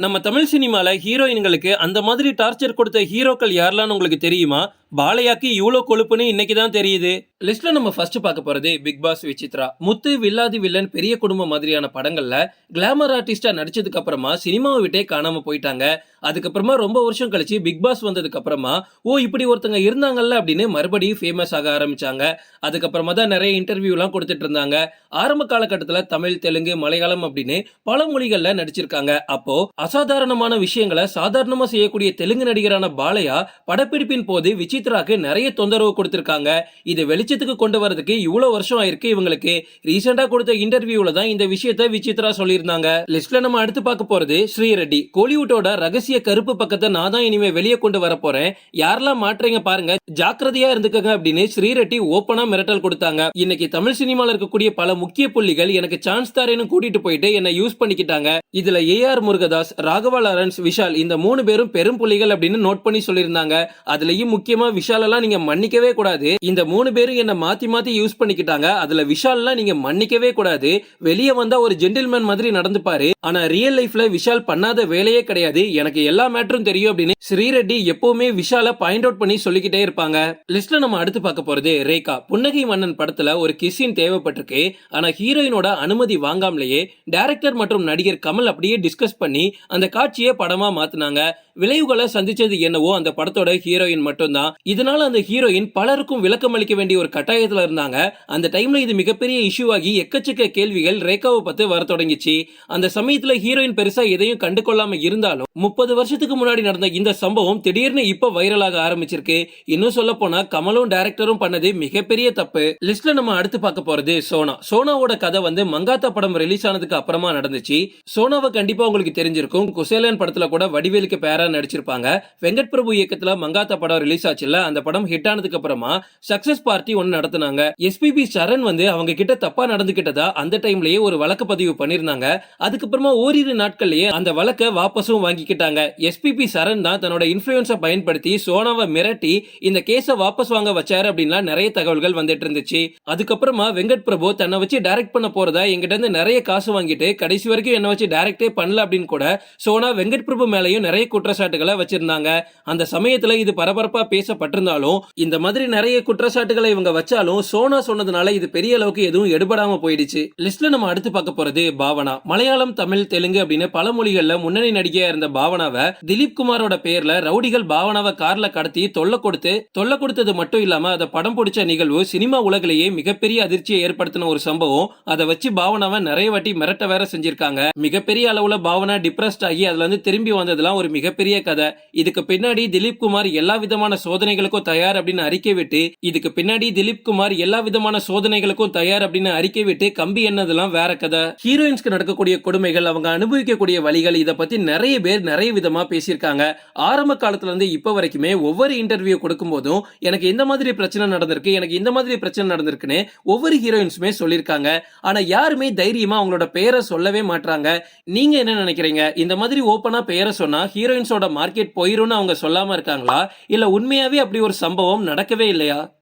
நம்ம தமிழ் சினிமாவில் ஹீரோயின்களுக்கு அந்த மாதிரி டார்ச்சர் கொடுத்த ஹீரோக்கள் யாரெல்லாம் உங்களுக்கு தெரியுமா? பாலையாக்கு இவ்வளோ கொழுப்புன்னு இன்னைக்கு தான் தெரியுது. லிஸ்ட்டில் நம்ம ஃபர்ஸ்ட் பார்க்க போகிறது பிக் பாஸ் விசித்ரா. முத்து வில்லாதி வில்லன் பெரிய குடும்பம் மாதிரியான படங்களில் கிளாமர் ஆர்டிஸ்டாக நடிச்சதுக்கு அப்புறமா சினிமாவை விட்டே காணாமல் போயிட்டாங்க. அதுக்கப்புறமா ரொம்ப வருஷம் கழிச்சு பிக் பாஸ் வந்ததுக்கு அப்புறமா ஓ இப்படி ஒருத்தங்க இருந்தாங்கல்ல அப்படின்னு மறுபடியும் ஃபேமஸ் ஆக ஆரம்பிச்சாங்க. அதுக்கப்புறமா தான் நிறைய இன்டர்வியூலாம் கொடுத்துட்டு இருந்தாங்க. ஆரம்ப காலகட்டத்தில் தமிழ் தெலுங்கு மலையாளம் அப்படின்னு பல மொழிகளில் நடிச்சிருக்காங்க. அப்போ அசாதாரணமான விஷயங்களை சாதாரணமா செய்யக்கூடிய தெலுங்கு நடிகரான பாலையா படப்பிடிப்பின் போது விசித்ராக்கு நிறைய தொந்தரவு கொடுத்திருக்காங்க. இது வெளிச்சத்துக்கு கொண்டு வரதுக்கு இவ்வளவு வருஷம் ஆயிருக்கு இவங்களுக்கு. ரீசெண்டா கொடுத்த இன்டர்வியூல தான் இந்த விஷயத்த விசித்ரா சொல்லியிருந்தாங்க. லிஸ்ட்ல நம்ம அடுத்து பார்க்க போறது ஸ்ரீரெட்டி. கோலிவுட்டோட ரகசிய கருப்பு பக்கத்தை நான் தான் இனிமே வெளியே கொண்டு வர போறேன். யாரெல்லாம் மாற்றீங்க பாருங்க. ஜாக்கிரதையா இருந்துக்கங்க அப்படின்னு ஸ்ரீரெட்டி ஓப்பனாக மிரட்டல் கொடுத்தாங்க. இன்னைக்கு தமிழ் சினிமால இருக்கக்கூடிய பல முக்கிய புள்ளிகள் எனக்கு சான்ஸ் தாரேன்னு கூட்டிட்டு போயிட்டு என்ன யூஸ் பண்ணிக்கிட்டாங்க. இதுல ஏஆர் முருகதாஸ் முருகதாஸ் ராகவா லாரன்ஸ் விஷால் இந்த மூணு பேரும் பெரும் புலிகள் அப்படின்னு நோட் பண்ணி சொல்லியிருந்தாங்க. அதுலயும் முக்கியமா விஷால் எல்லாம் நீங்க மன்னிக்கவே கூடாது. இந்த மூணு பேரும் என்ன மாத்தி மாத்தி யூஸ் பண்ணிக்கிட்டாங்க. அதுல விஷால் எல்லாம் நீங்க மன்னிக்கவே கூடாது. வெளியே வந்தா ஒரு ஜென்டில்மேன் மாதிரி நடந்துப்பாரு. ஆனா ரியல் லைஃப்ல விஷால் பண்ணாத வேலையே கிடையாது. எனக்கு எல்லா மேட்டரும் தெரியும் அப்படின்னு ஸ்ரீரெட்டி எப்பவுமே விஷால பாயிண்ட் அவுட் பண்ணி சொல்லிக்கிட்டே இருப்பாங்க. லிஸ்ட்ல நம்ம அடுத்து பார்க்க போறது ரேகா. புன்னகை மன்னன் படத்துல ஒரு கிஸ்ஸின் தேவைப்பட்டிருக்கு. ஆனா ஹீரோயினோட அனுமதி வாங்காமலேயே டைரக்டர் மற்றும் நடிகர் கமல் அப்படியே டிஸ்கஸ் பண்ணி அந்த காட்சியை படமா மாத்தினாங்க. விளைவுகளை சந்திச்சது என்னவோ அந்த படத்தோட ஹீரோயின் மட்டும்தான். இதனால அந்த ஹீரோயின் பலருக்கும் விளக்கம் அளிக்க வேண்டிய ஒரு கட்டாயத்துல இருந்தாங்க. அந்த டைம்ல இது மிகப்பெரிய இஷ்யூ ஆகி எக்கச்சக்க கேள்விகள் ரேகாவை பத்தி வர தொடங்கிச்சு. அந்த சமயத்துல ஹீரோயின் பெருசா எதையும் கண்டு கொள்ளாம இருந்தாலும் முப்பது வருஷத்துக்கு முன்னாடி நடந்த இந்த சம்பவம் திடீர்னு இப்ப வைரலாக ஆரம்பிச்சிருக்கு. இன்னும் சொல்ல போனா கமலும் டைரக்டரும் பண்ணது மிகப்பெரிய தப்பு. லிஸ்ட்ல நம்ம அடுத்து பார்க்க போறது சோனா. சோனாவோட கதை வந்து மங்காத்தா படம் ரிலீஸ் ஆனதுக்கு அப்புறமா நடந்துச்சு. சோனாவை கண்டிப்பா உங்களுக்கு தெரிஞ்சிருக்கும். குசேலன் படத்துல கூட வடிவேலுக்கு பேரா நடிச்சிருப்பாங்க. வெங்கட் பிரபு இயக்கத்துல மங்காத்தா படம் ரிலீஸ் ஆச்சுல்ல? அந்த படம் ஹிட் ஆனதுக்கு அப்புறமா சக்சஸ் பார்ட்டி ஒன்னு நடத்தினாங்க. எஸ்பிபி சரண் வந்து அவங்க கிட்ட தப்பா நடந்துகிட்டதா அந்த டைம்லயே ஒரு வழக்கு பதிவு பண்ணிருந்தாங்க. அதுக்கப்புறமா ஓரிரு நாட்கள்லயே அந்த வழக்கை வாபஸும் வாங்கிக்கிட்டாங்க. எஸ்பிபி சரண் தான் தன்னோட இன்ஃபுளுன்ஸை பயன்படுத்தி சோனாவை மிரட்டி இந்த கேஸை வாபஸ் வாங்க வச்சாரு அப்படின்லாம் நிறைய தகவல்கள் வந்துட்டு இருந்துச்சு. அதுக்கப்புறமா வெங்கட் பிரபு தன்னை வச்சு டைரக்ட் பண்ண போறதா எங்கிட்ட இருந்து நிறைய காசு வாங்கிட்டு கடைசி வரைக்கும் என்ன வச்சு டைரக்டே பண்ணல அப்படின்னு கூட சோனா வெங்கட் பிரபு மேலையும் நிறைய குற்றச்சாட்டுகளை வச்சிருந்தாங்க. அந்த சமயத்துல இது பரபரப்பா பேசப்பட்டிருந்தாலும் இந்த மாதிரி நிறைய குற்றச்சாட்டுகளை இவங்க வச்சாலும் சோனா சொன்னதுனால இது பெரிய அளவுக்கு எதுவும் எடுபடாம போயிடுச்சு. லிஸ்ட்ல நம்ம அடுத்து பார்க்க போறது பாவனா. மலையாளம் தமிழ் தெலுங்கு அப்படின்னு பல மொழிகள்ல முன்னணி நடிகையா இருந்த பாவனாவை திலீப் குமாரோட பேர்ல ரவுடிகள் பாவனாவை கார்ல கடத்தி தொல்லை கொடுத்து தொல்லை கொடுத்தது மட்டும் இல்லாம அதை படம் பிடிச்ச நிகழ்வு சினிமா உலகிலேயே மிகப்பெரிய அதிர்ச்சியை ஏற்படுத்தின ஒரு சம்பவம். அதை வச்சு பாவனாவை நிறைய வாட்டி மிரட்ட வேற செஞ்சிருக்காங்க. மிகப்பெரிய அளவுல பாவனா அரெஸ்ட் ஆகி அதுல இருந்து திரும்பி வந்ததெல்லாம் ஒரு மிகப்பெரிய கதை. இதுக்கு பின்னாடி திலீப் குமார் எல்லா விதமான சோதனைகளுக்கும் தயார் அப்படின்னு அறிக்கை விட்டு இதுக்கு பின்னாடி திலீப் குமார் எல்லா விதமான சோதனைகளுக்கும் தயார் அப்படின்னு அறிக்கை விட்டு கம்பி என்னதெல்லாம் வேற கதை. ஹீரோயின்ஸ்க்கு நடக்கக்கூடிய கொடுமைகள் அவங்க அனுபவிக்கக்கூடிய வழிகள் இதை பத்தி நிறைய பேர் நிறைய விதமா பேசியிருக்காங்க. ஆரம்ப காலத்துல இருந்து இப்ப வரைக்குமே ஒவ்வொரு இன்டர்வியூ கொடுக்கும் போதும் எனக்கு இந்த மாதிரி பிரச்சனை நடந்திருக்கு எனக்கு இந்த மாதிரி பிரச்சனை நடந்திருக்குன்னு ஒவ்வொரு ஹீரோயின்ஸுமே சொல்லியிருக்காங்க. ஆனா யாருமே தைரியமா அவங்களோட பெயரை சொல்லவே மாட்டாங்க நீங்க என்ன நினைக்கிறீங்க? இந்த மாதிரி ஓப்பனாக பெயரை சொன்னால் ஹீரோயின்ஸோட மார்க்கெட் போயிரும்னு அவங்க சொல்லாமல் இருக்காங்களா? இல்லை உண்மையாகவே அப்படி ஒரு சம்பவம் நடக்கவே இல்லையா?